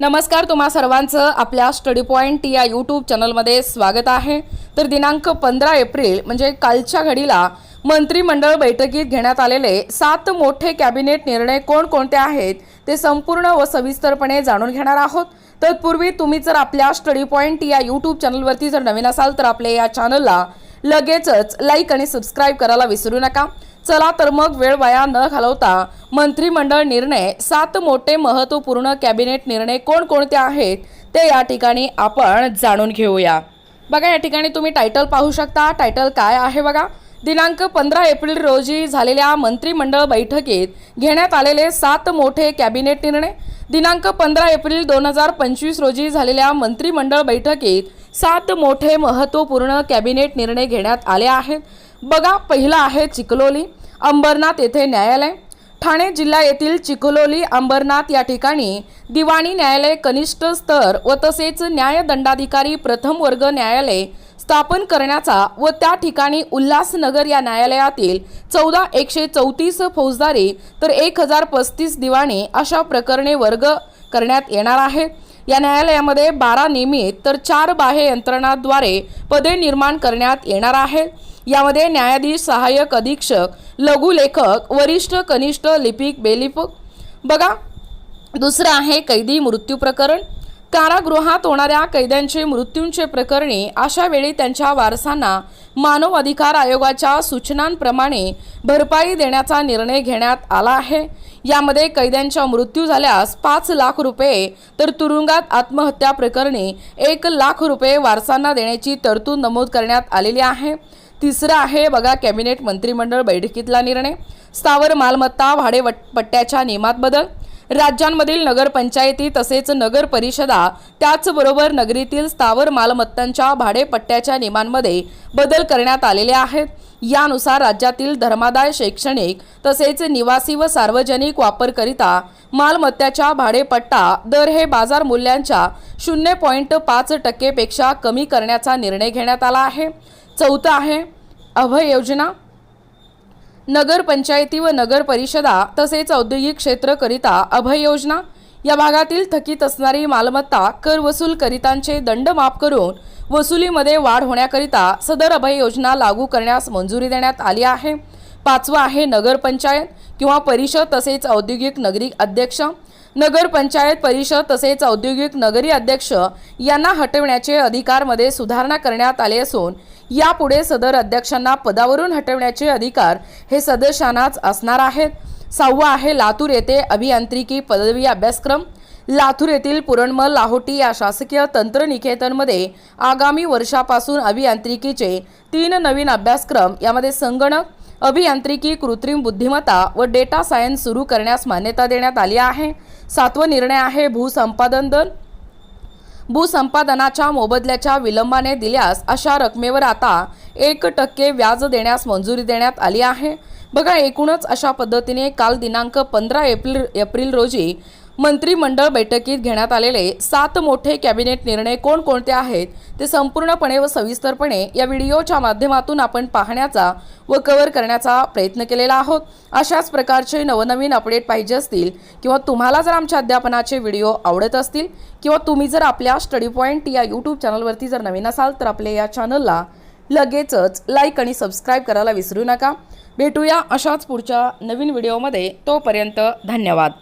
नमस्कार तुम्हा सर्वांचं आपल्या स्टडी पॉईंट या यूट्यूब चॅनलमध्ये स्वागत आहे. तर दिनांक पंधरा एप्रिल म्हणजे कालच्या घडीला मंत्रिमंडळ बैठकीत घेण्यात आलेले सात मोठे कॅबिनेट निर्णय कोणकोणते आहेत ते संपूर्ण व सविस्तरपणे जाणून घेणार आहोत. तत्पूर्वी तुम्ही जर आपल्या स्टडी पॉईंट या यूट्यूब चॅनलवरती जर नवीन असाल तर आपल्या या चॅनलला लगेचच लाईक आणि सबस्क्राईब करायला विसरू नका. चला तर मग वेळ वाया न घालवता मंत्रिमंडळ निर्णय सात मोठे महत्त्वपूर्ण कॅबिनेट निर्णय कोणकोणते आहेत ते या ठिकाणी आपण जाणून घेऊया. बघा या ठिकाणी तुम्ही टायटल पाहू शकता. टायटल काय आहे बघा? दिनांक पंधरा एप्रिल रोजी झालेल्या मंत्रिमंडळ बैठकीत घेण्यात आलेले सात मोठे कॅबिनेट निर्णय. दिनांक पंधरा एप्रिल दोन हजार पंचवीस रोजी झालेल्या मंत्रिमंडळ बैठकीत सात मोठे महत्त्वपूर्ण कॅबिनेट निर्णय घेण्यात आले आहेत. बघा पहिला आहे चिखलोली अंबरनाथ येथे न्यायालय. ठाणे जिल्हा येथील चिखलोली अंबरनाथ या ठिकाणी दिवाणी न्यायालय कनिष्ठ स्तर व तसेच न्यायदंडाधिकारी प्रथम वर्ग न्यायालय स्थापन करण्याचा व त्या ठिकाणी उल्हासनगर या न्यायालयातील चौदा एकशे चौतीस फौजदारी तर एक हजार पस्तीस दिवाणी अशा प्रकरणे वर्ग करण्यात येणार आहेत या न्यायालयामध्ये बारा नियमित तर चार बाह्य यंत्रणाद्वारे पदे निर्माण करण्यात येणार आहेत यामध्ये न्यायाधीश सहाय्यक अधीक्षक लघुलेखक वरिष्ठ कनिष्ठ लिपिक बेलिपक बघा दुसरं आहे कैदी मृत्यू प्रकरण. कारागृहात होणाऱ्या कैद्यांचे मृत्यूंचे प्रकरणे अशा वेळी त्यांच्या वारसांना मानव अधिकार आयोगाच्या सूचनांप्रमाणे भरपाई देण्याचा निर्णय घेण्यात आला आहे. यामध्ये कैद्यांचा मृत्यू झाल्यास पाच लाख रुपये तर तुरुंगात आत्महत्या प्रकरणी एक लाख रुपये वारसांना देण्याची तरतूद नमूद करण्यात आलेली आहे. तिसरं आहे बघा कॅबिनेट मंत्रिमंडळ बैठकीतला निर्णय. स्थावर मालमत्ता भाडे पट्ट्याच्या नियमात बदल. राज्यांमधील नगरपंचायती तसेच नगर परिषदा त्याचबरोबर नगरीतील स्थावर मालमत्तांच्या भाडेपट्ट्याच्या नियमांमध्ये बदल करण्यात आलेले आहेत. यानुसार राज्यातील धर्मादाय शैक्षणिक तसेच निवासी व सार्वजनिक वापरकरिता मालमत्त्याच्या भाडेपट्टा दर हे बाजार मूल्यांच्या शून्य पॉईंट पाच टक्केपेक्षा कमी करण्याचा निर्णय घेण्यात आला आहे. चौथं आहे अभय योजना. नगरपंचायती व नगर परिषदा तसेच औद्योगिक क्षेत्रकरिता अभय योजना. या भागातील थकीत असणारी मालमत्ता कर वसूल करितांचे दंड माफ करून वसुलीमध्ये वाढ होण्याकरिता सदर अभय योजना लागू करण्यास मंजुरी देण्यात आली आहे. पाचवं आहे नगरपंचायत किंवा परिषद तसेच औद्योगिक नगरी अध्यक्ष. नगर पंचायत परिषद तसेच औद्योगिक नगरी अध्यक्ष यांना हटवण्याचे अधिकारमध्ये सुधारणा करण्यात आले असून यापुढे सदर अध्यक्षांना पदावरून हटवण्याचे अधिकार हे सदस्यांनाच असणार आहेत. सहावा आहे लातूर येथे अभियांत्रिकी पदवी अभ्यासक्रम. लातूर येथील पुरणमल लाहोटी या शासकीय तंत्रनिकेतनमध्ये आगामी वर्षापासून अभियांत्रिकीचे तीन नवीन अभ्यासक्रम यामध्ये संगणक अभियांत्रिकी कृत्रिम बुद्धिमत्ता व डेटा सायन्स सुरू करण्यास मान्यता देण्यात आली आहे. सातवा निर्णय आहे भूसंपादन दर भूसंपादनाच्या मोबदल्याच्या विलंबाने दिल्यास अशा रकमेवर आता एक टक्के व्याज देण्यास मंजुरी देण्यात आली आहे. बघा एकूणच अशा पद्धतीने काल दिनांक पंधरा एप्रिल एप्रिल रोजी मंत्रिमंडळ बैठकीत घेण्यात आलेले सात मोठे कॅबिनेट निर्णय कोणकोणते आहेत ते संपूर्णपणे व सविस्तरपणे या व्हिडिओच्या माध्यमातून आपण पाहण्याचा व कव्हर करण्याचा प्रयत्न केलेला आहोत. अशाच प्रकारचे नवनवीन अपडेट पाहिजे असतील किंवा तुम्हाला जर आमच्या अध्यापनाचे व्हिडिओ आवडत असतील किंवा तुम्ही जर आपल्या स्टडी पॉईंट या यूट्यूब चॅनलवरती जर नवीन असाल तर आपल्या या चॅनलला लगेचच लाईक आणि सबस्क्राईब करायला विसरू नका. भेटूया अशाच पुढच्या नवीन व्हिडिओमध्ये. तोपर्यंत धन्यवाद.